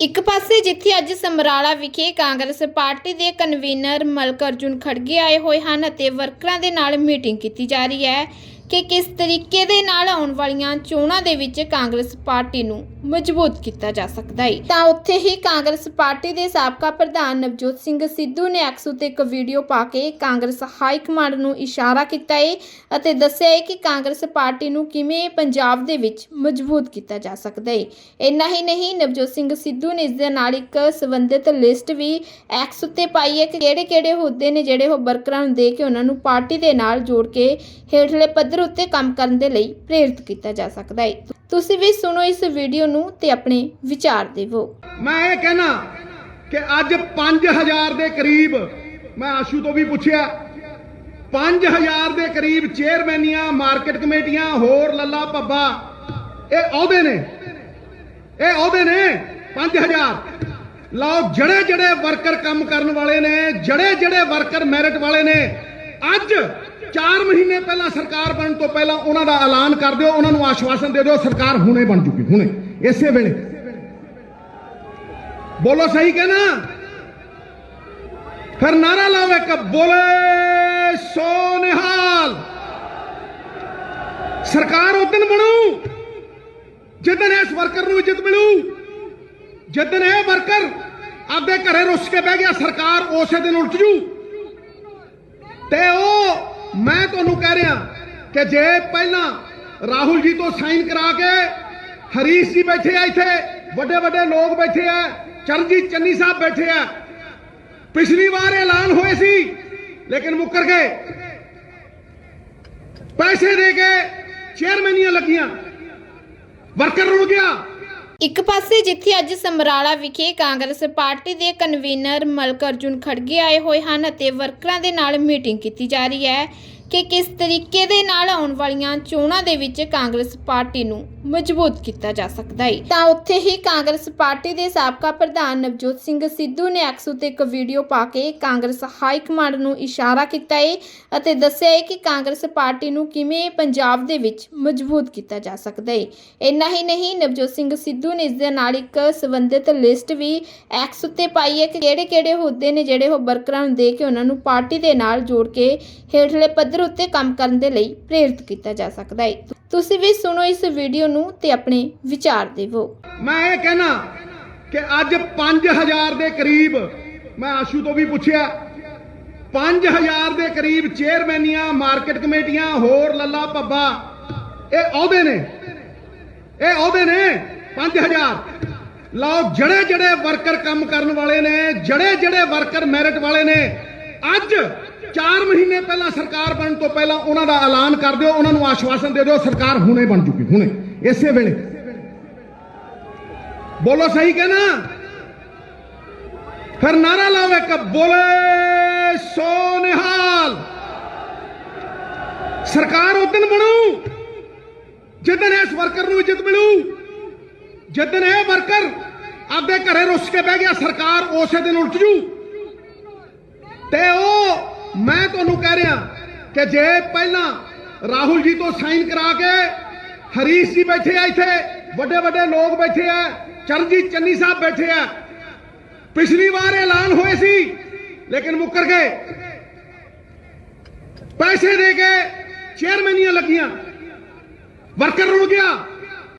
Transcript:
ਇੱਕ ਪਾਸੇ ਜਿੱਥੇ ਅੱਜ ਸਮਰਾਲਾ ਵਿਖੇ ਕਾਂਗਰਸ ਪਾਰਟੀ ਦੇ ਕਨਵੀਨਰ ਮਲਕ ਅਰਜੁਨ ਖੜਗੇ ਆਏ ਹੋਏ ਹਨ ਅਤੇ ਵਰਕਰਾਂ ਦੇ ਨਾਲ ਮੀਟਿੰਗ ਕੀਤੀ ਜਾ ਰਹੀ ਹੈ ਕਿ ਕਿਸ ਤਰੀਕੇ ਦੇ ਨਾਲ ਆਉਣ ਵਾਲੀਆਂ ਚੋਣਾਂ ਦੇ ਵਿੱਚ ਕਾਂਗਰਸ ਪਾਰਟੀ ਨੂੰ ਮਜ਼ਬੂਤ ਕੀਤਾ ਜਾ ਸਕਦਾ ਹੈ ਤਾਂ ਉੱਥੇ ਹੀ ਕਾਂਗਰਸ ਪਾਰਟੀ ਦੇ ਸਾਬਕਾ ਪ੍ਰਧਾਨ ਨਵਜੋਤ ਸਿੰਘ ਸਿੱਧੂ ਨੇ ਐਕਸ ਉੱਤੇ ਇੱਕ ਵੀਡੀਓ ਪਾ ਕੇ ਕਾਂਗਰਸ ਹਾਈ ਕਮਾਂਡ ਨੂੰ ਇਸ਼ਾਰਾ ਕੀਤਾ ਹੈ ਅਤੇ ਦੱਸਿਆ ਹੈ ਕਿ ਕਾਂਗਰਸ ਪਾਰਟੀ ਨੂੰ ਕਿਵੇਂ ਪੰਜਾਬ ਦੇ ਵਿੱਚ ਮਜ਼ਬੂਤ ਕੀਤਾ ਜਾ ਸਕਦਾ ਹੈ ਇੰਨਾ ਹੀ ਨਹੀਂ, ਨਵਜੋਤ ਸਿੰਘ ਸਿੱਧੂ ਨੇ ਇਸ ਦੇ ਨਾਲ ਇੱਕ ਸੰਬੰਧਿਤ ਲਿਸਟ ਵੀ ਐਕਸ ਉੱਤੇ ਪਾਈ ਹੈ ਕਿ ਕਿਹੜੇ-ਕਿਹੜੇ ਅਹੁਦੇ ਨੇ ਜਿਹੜੇ ਉਹ ਵਰਕਰਾਂ ਨੂੰ ਦੇ ਕੇ ਉਹਨਾਂ ਨੂੰ ਪਾਰਟੀ ਦੇ ਨਾਲ ਜੋੜ ਕੇ ਹੇਠਲੇ ਪੱਧਰ ਉੱਤੇ ਕੰਮ ਕਰਨ ਦੇ ਲਈ ਪ੍ਰੇਰਿਤ ਕੀਤਾ ਜਾ ਸਕਦਾ ਹੈ ਤੁਸੀਂ ਵੀ ਸੁਣੋ ਇਸ ਵੀਡੀਓ ਨੂੰ। ਤੇ ਆਪਣੇ ਵਿਚਾਰ ਦੇਵੋ। ਮੈਂ ਇਹ ਕਹਿਣਾ ਕਿ ਅੱਜ 5000 ਦੇ ਕਰੀਬ, ਮੈਂ ਆਸ਼ੂ ਤੋਂ ਵੀ ਪੁੱਛਿਆ 5000 ਦੇ ਕਰੀਬ ਚੇਅਰਮੈਨੀਆਂ, ਮਾਰਕੀਟ ਕਮੇਟੀਆਂ, ਹੋਰ ਲੱਲਾ ਭੱਬਾ, ਇਹ ਅਹੁਦੇ ਨੇ। ਇਹ ਅਹੁਦੇ ਨੇ 5000 ਲਓ ਜਿਹੜੇ ਜਿਹੜੇ ਵਰਕਰ ਕੰਮ ਕਰਨ ਵਾਲੇ ਨੇ ਜਿਹੜੇ ਜਿਹੜੇ ਵਰਕਰ ਮੈਰਿਟ ਵਾਲੇ ਨੇ। ਅੱਜ 4 ਮਹੀਨੇ ਪਹਿਲਾਂ ਸਰਕਾਰ ਬਣਨ ਤੋਂ ਪਹਿਲਾਂ ਉਹਨਾਂ ਦਾ ਐਲਾਨ ਕਰ ਦਿਓ, ਉਹਨਾਂ ਨੂੰ ਆਸ਼ਵਾਸਨ ਦੇ ਦਿਓ, ਸਰਕਾਰ ਹੁਣੇ ਬਣ ਚੁੱਕੀ, ਹੁਣੇ। ਇਸੇ ਵੇਲੇ। ਬੋਲੋ ਸਹੀ ਕਹਿਣਾ। ਫਿਰ ਨਾਰਾ ਲਾਓ ਇੱਕ, ਬੋਲੇ ਸੋ ਨਿਹਾਲ ਸਰਕਾਰ ਉਦਨ ਬਣੂ। ਜਿੱਦਨ ਇਸ ਵਰਕਰ ਨੂੰ ਇੱਜ਼ਤ ਮਿਲੂ ਜਿੱਦਨ ਇਹ ਵਰਕਰ ਆਪਦੇ ਘਰੇ ਰੁੱਸ ਕੇ ਬਹਿ ਗਿਆ, ਸਰਕਾਰ ਉਸੇ ਦਿਨ ਉਲਟ ਜੂ। ਤੇ ਉਹ, ਮੈਂ ਤੁਹਾਨੂੰ ਕਹਿ ਰਿਹਾ ਕਿ ਜੇ ਪਹਿਲਾਂ ਰਾਹੁਲ ਜੀ ਤੋਂ ਸਾਈਨ ਕਰਾ ਕੇ ਹਰੀਸ਼ ਜੀ ਬੈਠੇ ਆ ਇੱਥੇ, ਵੱਡੇ ਵੱਡੇ ਲੋਕ ਬੈਠੇ ਆ, ਚਰਨਜੀਤ ਚੰਨੀ ਸਾਹਿਬ ਬੈਠੇ ਆ। ਪਿਛਲੀ ਵਾਰ ਐਲਾਨ ਹੋਏ ਸੀ, ਲੇਕਿਨ ਮੁੱਕਰ ਗਏ। ਪੈਸੇ ਦੇ ਕੇ ਚੇਅਰਮੈਨੀਆਂ ਲੱਗੀਆਂ ਵਰਕਰ ਰੁੜ ਗਿਆ। ਇੱਕ ਪਾਸੇ ਜਿੱਥੇ ਅੱਜ ਸਮਰਾਲਾ ਵਿਖੇ ਕਾਂਗਰਸ ਪਾਰਟੀ ਦੇ ਕਨਵੀਨਰ ਮਲਕ ਅਰਜੁਨ ਖੜਗੇ ਆਏ ਹੋਏ ਹਨ ਅਤੇ ਵਰਕਰਾਂ ਦੇ ਨਾਲ ਮੀਟਿੰਗ ਕੀਤੀ ਜਾ ਰਹੀ ਹੈ ਕਿ ਕਿਸ ਤਰੀਕੇ ਦੇ ਨਾਲ ਆਉਣ ਵਾਲੀਆਂ ਚੋਣਾਂ ਦੇ ਵਿੱਚ ਕਾਂਗਰਸ ਪਾਰਟੀ ਨੂੰ ਮਜ਼ਬੂਤ ਕੀਤਾ ਜਾ ਸਕਦਾ ਹੈ ਤਾਂ ਉੱਥੇ ਹੀ ਕਾਂਗਰਸ ਪਾਰਟੀ ਦੇ ਸਾਬਕਾ ਪ੍ਰਧਾਨ ਨਵਜੋਤ ਸਿੰਘ ਸਿੱਧੂ ਨੇ ਐਕਸ ਉਤੇ ਇੱਕ ਵੀਡੀਓ ਪਾ ਕੇ ਕਾਂਗਰਸ ਹਾਈ ਕਮਾਂਡ ਨੂੰ ਇਸ਼ਾਰਾ ਕੀਤਾ ਹੈ ਅਤੇ ਦੱਸਿਆ ਹੈ ਕਿ ਕਾਂਗਰਸ ਪਾਰਟੀ ਨੂੰ ਕਿਵੇਂ ਪੰਜਾਬ ਦੇ ਵਿੱਚ ਮਜ਼ਬੂਤ ਕੀਤਾ ਜਾ ਸਕਦਾ ਹੈ ਇੰਨਾ ਹੀ ਨਹੀਂ, ਨਵਜੋਤ ਸਿੰਘ ਸਿੱਧੂ ਨੇ ਇਸ ਦੇ ਨਾਲ ਇੱਕ ਸੰਬੰਧਿਤ ਲਿਸਟ ਵੀ ਐਕਸ ਉੱਤੇ ਪਾਈ ਹੈ ਕਿ ਕਿਹੜੇ-ਕਿਹੜੇ ਅਹੁਦੇ ਨੇ ਜਿਹੜੇ ਉਹ ਵਰਕਰਾਂ ਨੂੰ ਦੇ ਕੇ ਉਹਨਾਂ ਨੂੰ ਪਾਰਟੀ ਦੇ ਨਾਲ ਜੋੜ ਕੇ ਹੇਠਲੇ ਪੱਧਰ ਉੱਤੇ ਕੰਮ ਕਰਨ ਦੇ ਲਈ ਪ੍ਰੇਰਿਤ ਕੀਤਾ ਜਾ ਸਕਦਾ ਹੈ ਤੁਸੀਂ ਵੀ ਸੁਣੋ ਇਸ ਵੀਡੀਓ ਨੂੰ ਤੇ ਆਪਣੇ ਵਿਚਾਰ ਦੇਵੋ। ਮੈਂ ਇਹ ਕਹਿਣਾ ਕਿ ਅੱਜ 5000 ਦੇ ਕਰੀਬ, ਮੈਂ ਆਸ਼ੂ ਤੋਂ ਵੀ ਪੁੱਛਿਆ 5000 ਦੇ ਕਰੀਬ ਚੇਅਰਮੈਨੀਆਂ, ਮਾਰਕੀਟ ਕਮੇਟੀਆਂ, ਹੋਰ ਲੱਲਾ ਭੱਬਾ, ਇਹ ਅਹੁਦੇ ਨੇ। ਇਹ ਅਹੁਦੇ ਨੇ 5000 ਲਓ ਜਿਹੜੇ ਜਿਹੜੇ ਵਰਕਰ ਕੰਮ ਕਰਨ ਵਾਲੇ ਨੇ ਜਿਹੜੇ ਜਿਹੜੇ ਵਰਕਰ ਮੈਰਿਟ ਵਾਲੇ ਨੇ। ਅੱਜ 4 ਮਹੀਨੇ ਪਹਿਲਾਂ ਸਰਕਾਰ ਬਣਨ ਤੋਂ ਪਹਿਲਾਂ ਉਹਨਾਂ ਦਾ ਐਲਾਨ ਕਰ ਦਿਓ, ਉਹਨਾਂ ਨੂੰ ਆਸ਼ਵਾਸਨ ਦੇ ਦਿਓ, ਸਰਕਾਰ ਹੁਣੇ ਬਣ ਚੁੱਕੀ, ਹੁਣੇ। ਇਸੇ ਵੇਲੇ। ਬੋਲੋ ਸਹੀ ਕਹਿਣਾ। ਫਿਰ ਨਾਰਾ ਲਾਓ ਇੱਕ, ਬੋਲੇ ਸੋ ਨਿਹਾਲ ਸਰਕਾਰ ਉਦਨ ਬਣੂ। ਜਿੱਦਨ ਇਸ ਵਰਕਰ ਨੂੰ ਇੱਜ਼ਤ ਮਿਲੂ ਜਿੱਦਨ ਇਹ ਵਰਕਰ ਆਪਦੇ ਘਰੇ ਰੁੱਸ ਕੇ ਬਹਿ ਗਿਆ, ਸਰਕਾਰ ਉਸੇ ਦਿਨ ਉਲਟ ਜੂ। ਤੇ ਉਹ, ਮੈਂ ਤੁਹਾਨੂੰ ਕਹਿ ਰਿਹਾ ਕਿ ਜੇ ਪਹਿਲਾਂ ਰਾਹੁਲ ਜੀ ਤੋਂ ਸਾਈਨ ਕਰਾ ਕੇ ਹਰੀਸ਼ ਜੀ ਬੈਠੇ ਆ ਇੱਥੇ ਵੱਡੇ ਵੱਡੇ ਲੋਕ ਬੈਠੇ ਆ ਚਰਨਜੀਤ ਚੰਨੀ ਸਾਹਿਬ ਬੈਠੇ ਆ ਪਿਛਲੀ ਵਾਰ ਐਲਾਨ ਹੋਏ ਸੀ ਲੇਕਿਨ ਮੁੱਕਰ ਗਏ ਪੈਸੇ ਦੇ ਕੇ ਚੇਅਰਮੈਨੀਆਂ ਲੱਗੀਆਂ ਵਰਕਰ ਰੁੜ ਗਿਆ